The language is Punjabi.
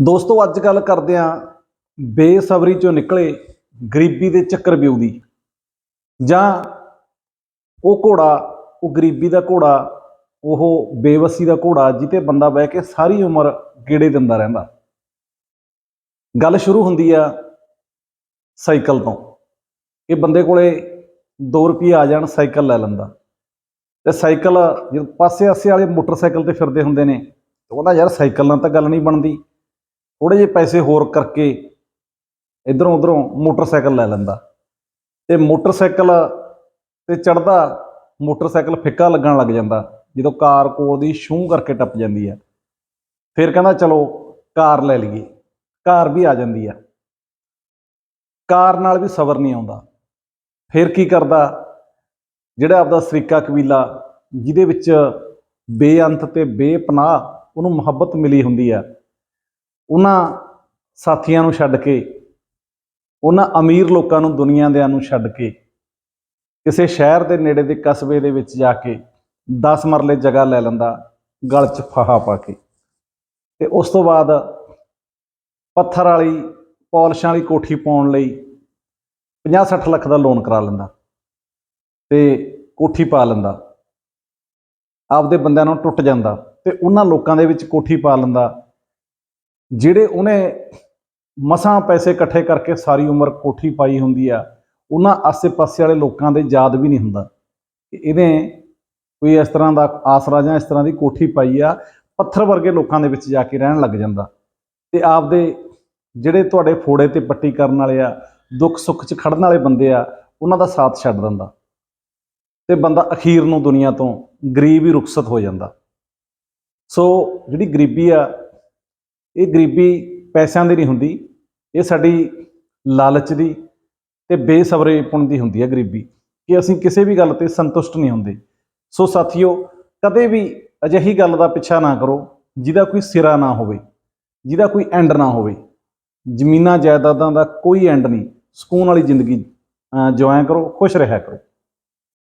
ਦੋਸਤੋ ਅੱਜ ਗੱਲ ਕਰਦੇ ਆਂ ਬੇਸਬਰੀ ਚੋਂ ਨਿਕਲੇ ਗਰੀਬੀ ਦੇ ਚੱਕਰ ਚੱਕਰਵਿਊ ਦੀ ਜਾਂ ਉਹ ਘੋੜਾ, ਉਹ ਗਰੀਬੀ ਦਾ ਘੋੜਾ, ਉਹ ਬੇਵਸੀ ਦਾ ਘੋੜਾ ਜਿੱਤੇ ਬੰਦਾ ਬਹਿ ਕੇ ਸਾਰੀ ਉਮਰ ਗੇੜੇ ਦਿੰਦਾ ਰਹਿੰਦਾ। ਗੱਲ ਸ਼ੁਰੂ ਹੁੰਦੀ ਆ ਸਾਈਕਲ ਤੋਂ। ਇਹ ਬੰਦੇ ਕੋਲੇ 2 ਰੁਪਏ ਆ ਜਾਣ, ਸਾਈਕਲ ਲੈ ਲੈਂਦਾ। ਤੇ ਸਾਈਕਲ, ਜਦ ਪਾਸੇ-ਆਸੇ ਵਾਲੇ ਮੋਟਰਸਾਈਕਲ ਤੇ ਫਿਰਦੇ ਹੁੰਦੇ ਨੇ, ਤੇ ਉਹਦਾ ਯਾਰ, ਸਾਈਕਲ ਨਾਲ ਤਾਂ ਗੱਲ ਨਹੀਂ ਬਣਦੀ। ਥੋੜੇ ਜਿਹੇ ਪੈਸੇ ਹੋਰ ਕਰਕੇ ਇਧਰੋਂ ਉਧਰੋਂ ਮੋਟਰਸਾਈਕਲ ਲੈ ਲੈਂਦਾ। ਤੇ ਮੋਟਰਸਾਈਕਲ ਤੇ ਚੜਦਾ ਮੋਟਰਸਾਈਕਲ ਫਿੱਕਾ ਲੱਗਣ ਲੱਗ ਜਾਂਦਾ, ਜਦੋਂ ਕਾਰ ਕੋਲ ਦੀ ਛੂੰ ਕਰਕੇ ਟੱਪ ਜਾਂਦੀ ਹੈ। ਫਿਰ ਕਹਿੰਦਾ, ਚਲੋ, ਕਾਰ ਲੈ ਲਈਏ। ਕਾਰ ਵੀ ਆ ਜਾਂਦੀ ਆ ਕਾਰ ਨਾਲ ਵੀ ਸਬਰ ਨਹੀਂ ਆਉਂਦਾ। ਫਿਰ ਕੀ ਕਰਦਾ? ਜਿਹੜਾ ਆਪਦਾ ਸਰੀਕਾ ਕਬੀਲਾ, ਜਿਹਦੇ ਵਿੱਚ ਬੇਅੰਤ ਤੇ ਬੇਪਨਾਹ ਉਹਨੂੰ ਮੁਹੱਬਤ ਮਿਲੀ ਹੁੰਦੀ ਆ ਉਹਨਾਂ ਸਾਥੀਆਂ ਨੂੰ ਛੱਡ ਕੇ, ਉਹਨਾਂ ਅਮੀਰ ਲੋਕਾਂ ਨੂੰ ਦੁਨੀਆ ਦਿਆਂ ਨੂੰ ਛੱਡ ਕੇ, ਕਿਸੇ ਸ਼ਹਿਰ ਦੇ ਨੇੜੇ ਦੇ ਕਸਬੇ ਦੇ ਵਿੱਚ ਜਾ ਕੇ 10 ਮਰਲੇ ਜਗ੍ਹਾ ਲੈ ਲੈਂਦਾ, ਗਲ 'ਚ ਫਾਹਾ ਪਾ ਕੇ। ਤੇ ਉਸ ਤੋਂ ਬਾਅਦ ਪੱਥਰ ਵਾਲੀ, ਪੌਲਿਸ਼ਾਂ ਵਾਲੀ ਕੋਠੀ ਪਾਉਣ ਲਈ 50-60 ਲੱਖ ਦਾ ਲੋਨ ਕਰਾ ਲੈਂਦਾ ਤੇ ਕੋਠੀ ਪਾ ਲੈਂਦਾ। ਆਪਦੇ ਬੰਦਿਆਂ ਨੂੰ ਟੁੱਟ ਜਾਂਦਾ ਤੇ ਉਹਨਾਂ ਲੋਕਾਂ ਦੇ ਵਿੱਚ ਕੋਠੀ ਪਾ ਲੈਂਦਾ। ਜਿਹੜੇ ਉਹਨੇ ਮਸਾਂ ਪੈਸੇ ਇਕੱਠੇ ਕਰਕੇ ਸਾਰੀ ਉਮਰ ਕੋਠੀ ਪਾਈ ਹੁੰਦੀ ਆ, ਉਹਨਾਂ ਆਸੇ-ਪਾਸੇ ਵਾਲੇ ਲੋਕਾਂ ਦੇ ਯਾਦ ਵੀ ਨਹੀਂ ਹੁੰਦਾ। ਕਿ ਇਹਨੇ ਕੋਈ ਇਸ ਤਰ੍ਹਾਂ ਦਾ ਆਸਰਾ ਜਾਂ ਇਸ ਤਰ੍ਹਾਂ ਦੀ ਕੋਠੀ ਪਾਈ ਆ, ਪੱਥਰ ਵਰਗੇ ਲੋਕਾਂ ਦੇ ਵਿੱਚ ਜਾ ਕੇ ਰਹਿਣ ਲੱਗ ਜਾਂਦਾ। ਤੇ ਆਪਦੇ ਜਿਹੜੇ ਤੁਹਾਡੇ ਫੋੜੇ ਤੇ ਪੱਟੀ ਕਰਨ ਵਾਲੇ ਆ, ਦੁੱਖ ਸੁੱਖ 'ਚ ਖੜਨ ਵਾਲੇ ਬੰਦੇ ਆ, ਉਹਨਾਂ ਦਾ ਸਾਥ ਛੱਡ ਦਿੰਦਾ। ਤੇ ਬੰਦਾ ਅਖੀਰ ਨੂੰ ਦੁਨੀਆ ਤੋਂ ਗਰੀਬ ਹੀ ਰੁਖਸਤ ਹੋ ਜਾਂਦਾ। ਸੋ ਜਿਹੜੀ ਗਰੀਬੀ ਆ ਇਹ ਗਰੀਬੀ ਪੈਸਿਆਂ ਦੀ ਨਹੀਂ ਹੁੰਦੀ ਇਹ ਸਾਡੀ ਲਾਲਚ ਦੀ ਤੇ ਬੇਸਬਰੇਪਣ ਦੀ ਹੁੰਦੀ ਹੈ ਗਰੀਬੀ ਕਿ ਅਸੀਂ ਕਿਸੇ ਵੀ ਗੱਲ ਤੇ ਸੰਤੁਸ਼ਟ ਨਹੀਂ ਹੁੰਦੇ। ਸੋ ਸਾਥੀਓ ਕਦੇ ਵੀ ਅਜਿਹੀ ਗੱਲ ਦਾ ਪਿੱਛਾ ਨਾ ਕਰੋ ਜਿਹਦਾ ਕੋਈ ਸਿਰਾ ਨਾ ਹੋਵੇ ਜਿਹਦਾ ਕੋਈ ਐਂਡ ਨਾ ਹੋਵੇ। ਜ਼ਮੀਨਾਂ ਜਾਇਦਾਦਾਂ ਦਾ ਕੋਈ ਐਂਡ ਨਹੀਂ। ਸਕੂਨ ਵਾਲੀ ਜ਼ਿੰਦਗੀ ਅਹ, ਕਰੋ ਖੁਸ਼ ਰਿਹਾ ਕਰੋ।